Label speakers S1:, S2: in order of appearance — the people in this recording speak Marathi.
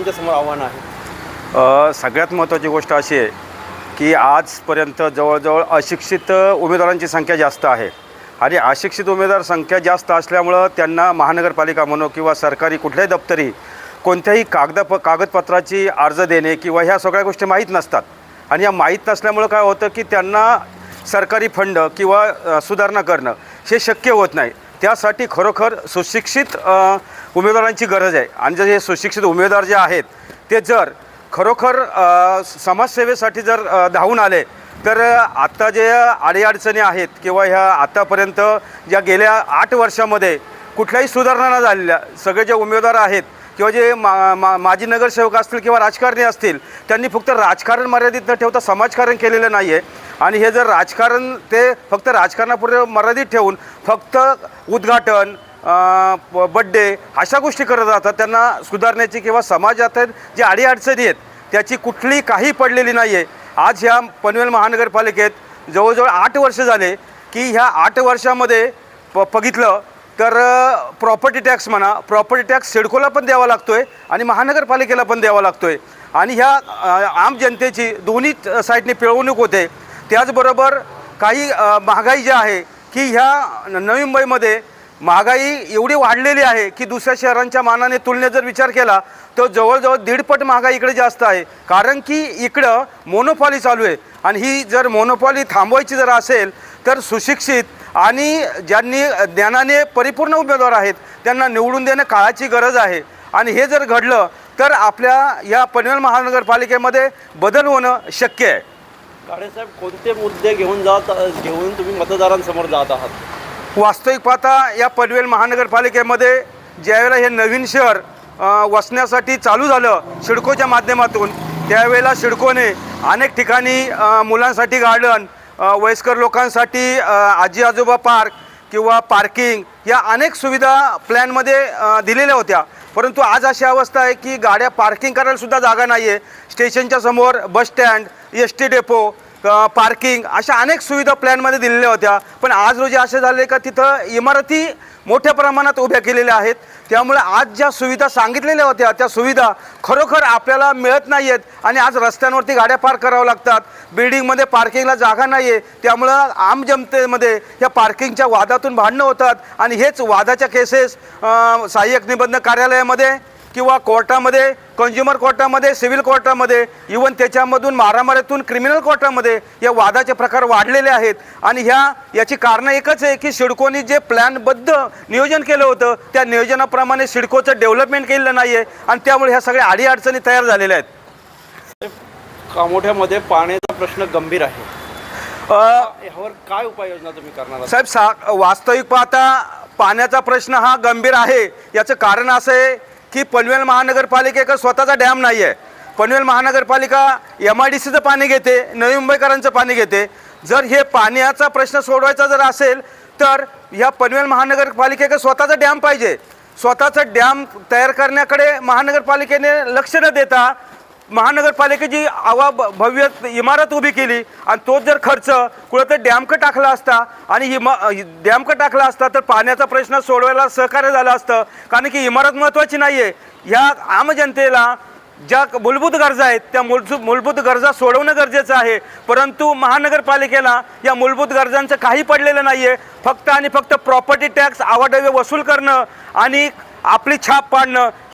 S1: तुमच्यासमोर आव्हान आहे?
S2: सगळ्यात महत्त्वाची गोष्ट अशी आहे की आजपर्यंत जवळजवळ अशिक्षित उमेदवारांची संख्या जास्त आहे. आणि अशिक्षित उमेदवार संख्या जास्त असल्यामुळं त्यांना महानगरपालिका म्हणो किंवा सरकारी कुठल्याही दप्तरी कोणत्याही कागदप कागदपत्राची अर्ज देणे किंवा ह्या सगळ्या गोष्टी माहीत नसतात. आणि या माहीत नसल्यामुळं काय होतं की त्यांना सरकारी फंड किंवा सुधारणा करणं हे शक्य होत नाही. त्यासाठी खरोखर सुशिक्षित उमेदवारांची गरज आहे. आणि जे हे सुशिक्षित उमेदवार जे आहेत ते जर खरोखर समाजसेवेसाठी जर धावून आले तर आत्ता जे अडीअडचणी आहेत किंवा ह्या आत्तापर्यंत ज्या गेल्या आठ वर्षामध्ये कुठल्याही सुधारणा न झालेल्या सगळे जे उमेदवार आहेत किंवा जे मा मा माजी नगरसेवक असतील किंवा राजकारणी असतील त्यांनी फक्त राजकारण मर्यादित न ठेवता समाजकारण केलेलं नाही आहे आणि हे जर राजकारण ते फक्त राजकारणापुढे मर्यादित ठेवून फक्त उद्घाटन बड्डे अशा गोष्टी करत राहतात त्यांना सुधारण्याची किंवा समाजात जी अडीअडचणी आहेत त्याची कुठली काही पडलेली नाही आहे आज ह्या पनवेल महानगरपालिकेत जवळजवळ आठ वर्ष झाले की ह्या आठ वर्षामध्ये प बघितलं तर प्रॉपर्टी टॅक्स म्हणा प्रॉपर्टी टॅक्स सिडकोला पण द्यावा लागतो आहे आणि महानगरपालिकेला पण द्यावा लागतो आहे आणि ह्या आम जनतेची दोन्ही साईडने पिळवणूक होते. त्याचबरोबर काही महागाई जी आहे की ह्या नवी मुंबईमध्ये महागाई एवढी वाढलेली आहे की दुसऱ्या शहरांच्या मानाने तुलनेत जर विचार केला तर जवळजवळ दीडपट महागाई इकडे जास्त आहे. कारण की इकडं मोनोपॉली चालू आहे. आणि ही जर मोनोपॉली थांबवायची जर असेल तर सुशिक्षित आणि ज्यांनी ज्ञानाने परिपूर्ण उमेदवार आहेत त्यांना निवडून देणं काळाची गरज आहे. आणि हे जर घडलं तर आपल्या या पनवेल महानगरपालिकेमध्ये बदल होणं शक्य आहे.
S1: काळेसाहेब कोणते मुद्दे घेऊन जात घेऊन तुम्ही मतदारांसमोर जात आहात?
S2: वास्तविक पाहता या पनवेल महानगरपालिकेमध्ये ज्यावेळेला हे नवीन शहर वसण्यासाठी चालू झालं सिडकोच्या माध्यमातून त्यावेळेला सिडकोने अनेक ठिकाणी मुलांसाठी गार्डन वयस्कर लोकांसाठी आजी आजोबा पार्क किंवा पार्किंग या अनेक सुविधा प्लॅनमध्ये दिलेल्या होत्या. परंतु आज अशी अवस्था आहे की गाड्या पार्किंग करायला सुद्धा जागा नाही आहे स्टेशनच्या समोर bus stand S T depot parking अशा अनेक सुविधा प्लॅनमध्ये दिलेल्या होत्या. पण आज रोजी असे झाले का तिथं इमारती मोठ्या प्रमाणात उभ्या केलेल्या आहेत. त्यामुळे आज ज्या सुविधा सांगितलेल्या होत्या त्या सुविधा खरोखर आपल्याला मिळत नाही आहेत आणि आज रस्त्यांवरती गाड्या पार कराव्या लागतात. बिल्डिंगमध्ये पार्किंगला जागा नाही आहे त्यामुळं आम जनतेमध्ये या पार्किंगच्या वादातून भांडणं होतात. आणि हेच वादाच्या केसेस सहाय्यक निबंधक कार्यालयामध्ये किंवा कोर्टामध्ये कंझ्युमर कोर्टामध्ये सिव्हिल कोर्टामध्ये इवन त्याच्यामधून मारामारीतून क्रिमिनल कोर्टामध्ये या वादाचे प्रकार वाढलेले आहेत. आणि ह्या याची कारणं एकच आहे की सिडकोनी जे प्लॅनबद्ध नियोजन केलं होतं त्या नियोजनाप्रमाणे सिडकोचं डेव्हलपमेंट केलेलं नाही आहे आणि त्यामुळे ह्या सगळ्या अडीअडचणी तयार झालेल्या आहेत.
S1: कामोठ्यामध्ये पाण्याचा प्रश्न गंभीर आहे. यावर काय उपाययोजना तुम्ही करणार आहात?
S2: साहेब सा वास्तविक पाहता पाण्याचा प्रश्न हा गंभीर आहे. याचं कारण असं आहे की पनवेल महानगरपालिकेकडं स्वतःचा डॅम नाही आहे पनवेल महानगरपालिका एम आय डी सीचं पाणी घेते नवी मुंबईकरांचं पाणी घेते. जर हे पाण्याचा प्रश्न सोडवायचा जर असेल तर ह्या पनवेल महानगरपालिकेकडे स्वतःचा डॅम पाहिजे. स्वतःचा डॅम तयार करण्याकडे महानगरपालिकेने लक्ष न देता महानगरपालिकेची आवा भव्य इमारत उभी केली आणि तोच जर खर्च कुठं तर डॅमकं टाकला असता आणि इमा डॅमकं टाकला असता तर पाण्याचा प्रश्न सोडवायला सहकार्य झालं असतं. कारण की इमारत महत्त्वाची नाही आहे ह्या आम जनतेला ज्या मूलभूत गरजा आहेत त्या मूलभूत मूलभूत गरजा सोडवणं गरजेचं आहे. परंतु महानगरपालिकेला या मूलभूत गरजांचं काही पडलेलं नाही आहे फक्त आणि फक्त प्रॉपर्टी टॅक्स आवाडवे वसूल करणं आणि आपली छाप पाडणं.